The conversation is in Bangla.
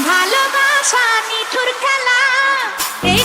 ভালোবাসা নিঠুর খেলা এই